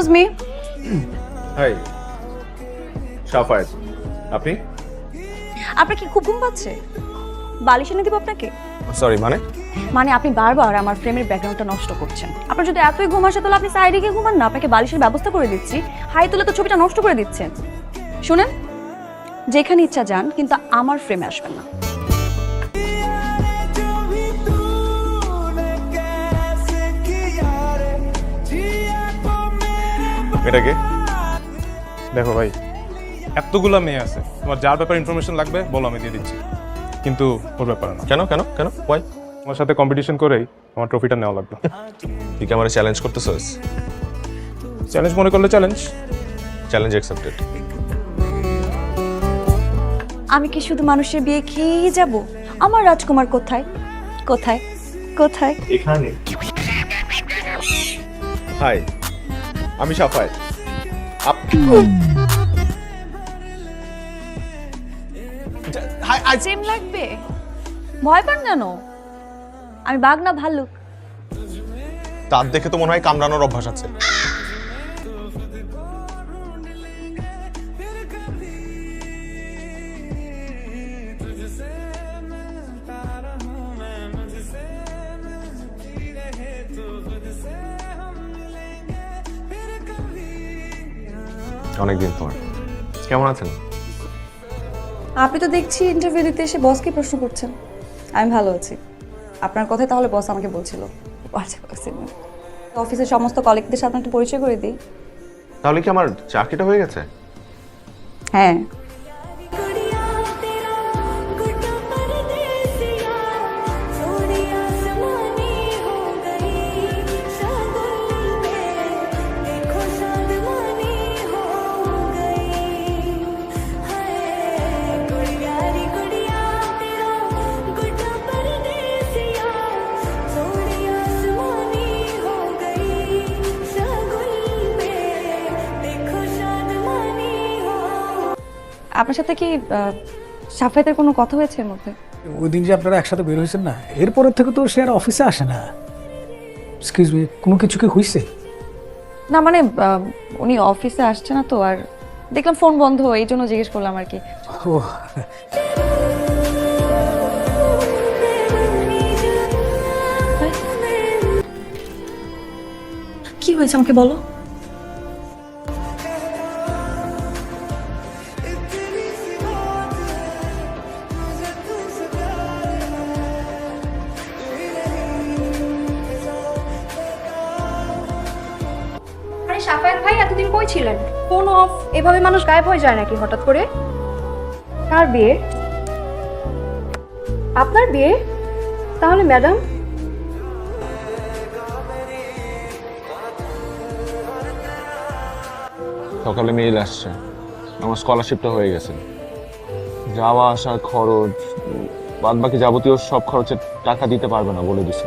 Excuse me hi Safayet আপনি? আপনার কি খুব ঘুম পাচ্ছে? বালিশ এনে দিব আপনাকে? সরি মানে? মানে আপনি বারবার আমার ফ্রেমের ব্যাকগ্রাউন্ডটা নষ্ট করছেন। আপনার যদি এতই ঘুম আসে তাহলে আপনি সাইডে গিয়ে ঘুমান না। আপনাকে বালিশের ব্যবস্থা করে দিচ্ছি। হাই তুলে তো ছবিটা নষ্ট করে দিচ্ছেন। শুনেন যেখানে ইচ্ছা যান কিন্তু আমার ফ্রেমে আসবেন না। এটাকে। দেখো ভাই এতগুলো মেয়ে আছে। তোমার যার ব্যাপারে ইনফরমেশন লাগবে বলো আমি দিয়ে দিচ্ছি। কিন্তু ওর ব্যাপারে না। কেন কেন কেন? ওয়াই তোমার সাথে কম্পিটিশন করেই আমার ট্রফিটা নেওয়া লাগবে। তুই কি আমার চ্যালেঞ্জ করতেছিস চ্যালেঞ্জ মনে করলে চ্যালেঞ্জ চ্যালেঞ্জ অ্যাকসেপ্টেড আমি কি শুধু মানুষের বিয়ে খেয়েই যাব? আমার রাজকুমার কোথায়? কোথায়? কোথায়? এখানে। হাই আমি সাফায়েত। সেম লাগবে? ভয় পান কেন? আমি বাঘ না ভাল্লুক। তার দেখে তো মনে হয় কামড়ানোর অভ্যাস আছে। অনেকদিন পর। কেমন আছেন? আপনি তো দেখছি ইন্টারভিউ দিতে এসে বসকে প্রশ্ন করছেন। আমি ভালো আছি। আপনার কথাই তাহলে বস আমাকে বলছিল। আচ্ছা। অফিসের সমস্ত কলিগদের সাথে একটু পরিচয় করে দিই। তাহলে কি আমার চাকরিটা হয়ে গেছে? হ্যাঁ। আপনার সাথে কি আহ, সাফায়েতের কোনো কথা হয়েছে এর মধ্যে? ওই দিন যে আপনারা একসাথে বের হয়েছেন না এরপরের থেকে তো সে আর অফিসে আসে না। এক্সকিউজ মি কোনো কিছু কি হয়েছে না মানে উনি অফিসে আসছে না তো আর দেখলাম ফোন বন্ধ এই জন্য জিজ্ঞেস করলাম আর কি। ও কি হয়েছে আমাকে বলো? ভাই এতদিন কই ছিলেন? ফোন অফ, এভাবে মানুষ গায়েব হয়ে যায় নাকি হঠাৎ করে? কার বিয়ে? আপনার বিয়ে? তাহলে ম্যাডাম? সকালে মেইল আসছে। আমার স্কলারশিপটা হয়ে গেছে। যাওয়া, আসার খরচ বাদ বাকি যাবতীয় সব খরচের টাকা দিতে পারবে না বলে দিছে।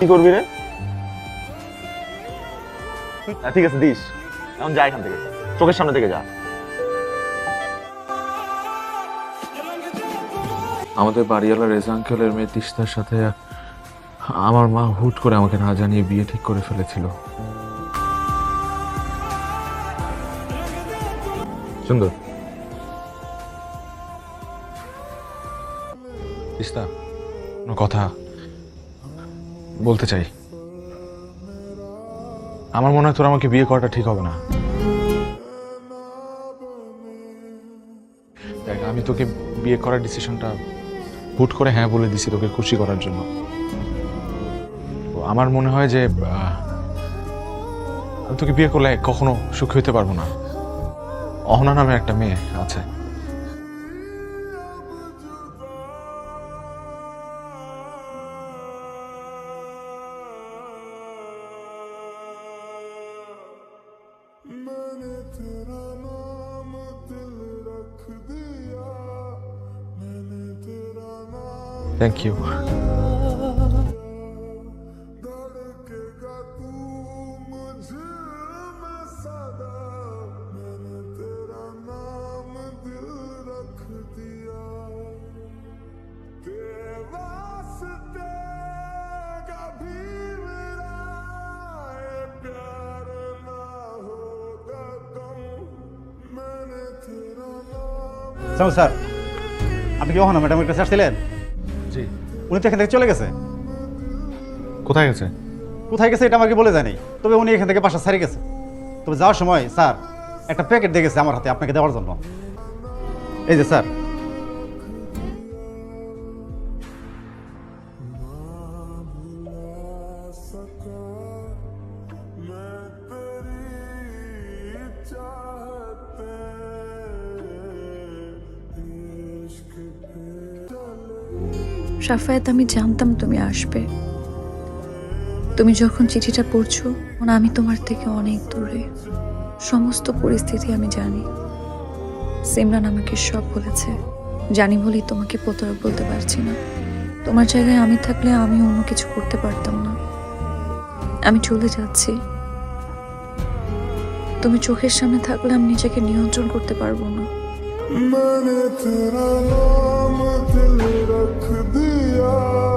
কি করবি রে? ঠিক আছে দিস। এখন যা এখান থেকে। চোখের সামনে থেকে যা। আমাদের বাড়িওয়ালা রেজা আঙ্কেলের মেয়ে তিস্তার সাথে আমার মা হুট করে আমাকে না জানিয়ে বিয়ে ঠিক করে ফেলেছিল। সুন্দর। তিস্তা কোনো কথা? বলতে চাই। আমার মনে হয় তোর আমাকে বিয়ে করাটা ঠিক হবে না। দেখ, আমি তোকে বিয়ে করার ডিসিশনটা হুট করে হ্যাঁ বলে দিছি তোকে খুশি করার জন্য। আমার মনে হয় যে তোকে বিয়ে করলে কখনো সুখী হতে পারব না। অহনা নামে একটা মেয়ে আছে। ಥ್ಯಾಂಕ್ ಯು স্যার আপনি কি কখনো ম্যাডামের কাছে আসছিলেন উনি তো এখান থেকে চলে গেছে। কোথায় গেছে? কোথায় গেছে এটা আমাকে বলে যায়নি। তবে উনি এখান থেকে বাসা ছাড়িয়ে গেছে। তবে যাওয়ার সময় স্যার একটা প্যাকেট দিয়ে গেছে আমার হাতে আপনাকে দেওয়ার জন্য। এই যে স্যার। সাফায়াত আমি জানতাম তুমি আসবে। তুমি যখন চিঠিটা পড়ছো আমি তোমার থেকে অনেক দূরে। সমস্ত পরিস্থিতি আমি জানি। সিমরান আমাকে সব বলেছে। জানি বলেই তোমাকে প্রতারক বলতে পারছি না। তোমার জায়গায় আমি থাকলে আমি অন্য কিছু করতে পারতাম না। আমি চলে যাচ্ছি। তুমি চোখের সামনে থাকলে আমি নিজেকে নিয়ন্ত্রণ করতে পারব না। Oh.